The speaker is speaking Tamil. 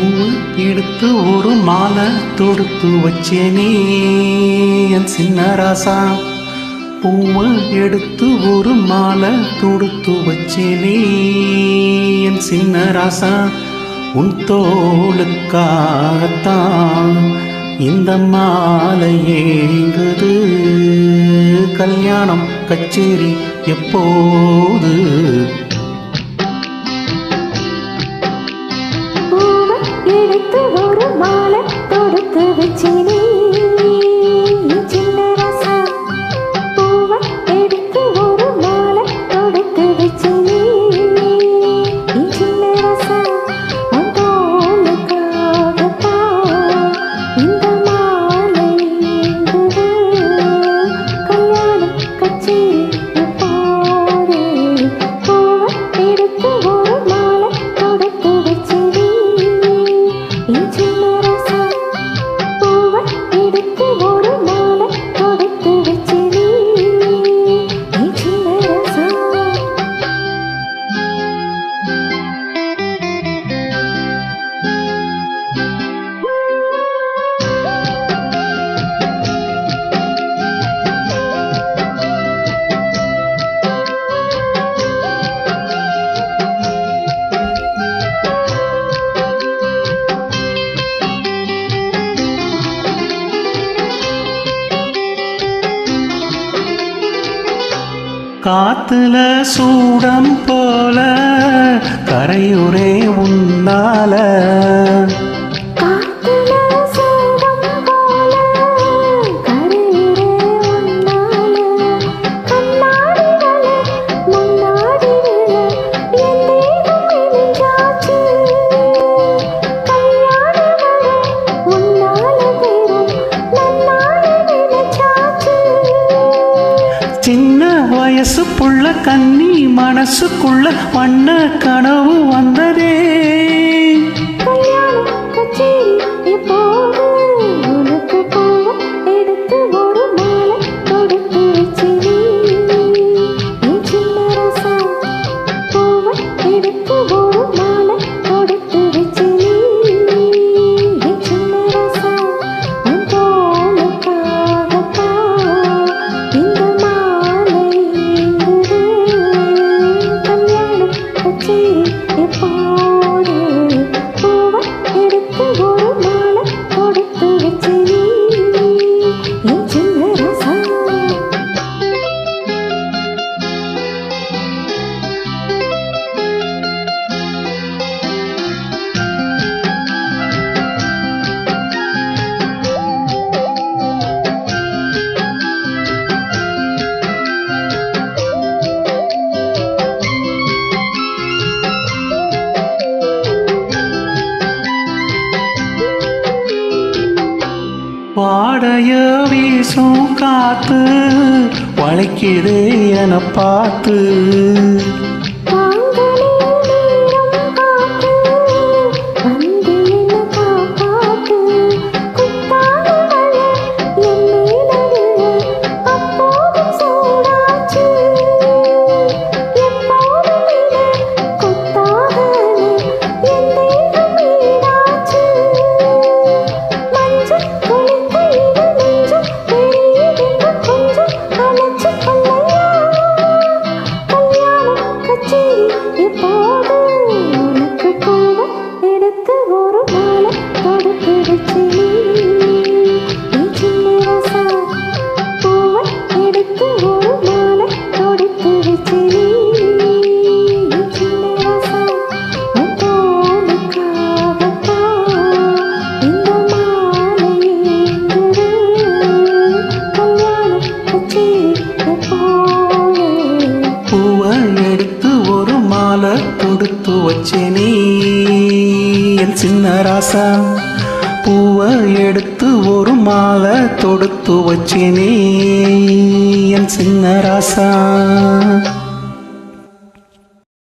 பூவு எடுத்து ஒரு மாலை தொடுத்து வச்சேனே என் சின்ன ராசா பூவை எடுத்து ஒரு மாலை தொடுத்து வச்சேனே என் சின்ன ராசா உன் தோளுக்காகத்தான் இந்த மாலை ஏங்குது. கல்யாணம் கச்சேரி எப்போது காத்துல சூடம் போல கரையுரே உன்னால. வயசுக்குள்ள கண்ணி மனசுக்குள்ள வண்ண கனவு வாடைய வீசும் காத்து வளைக்குது என பார்த்து. அவள் எடுத்து ஒரு மாலை கொடுத்து வச்சேனே. என் சின்ன ராசா பூவை எடுத்து ஒரு மாலை தொடுத்து வச்சேனே. என் சின்ன ராசா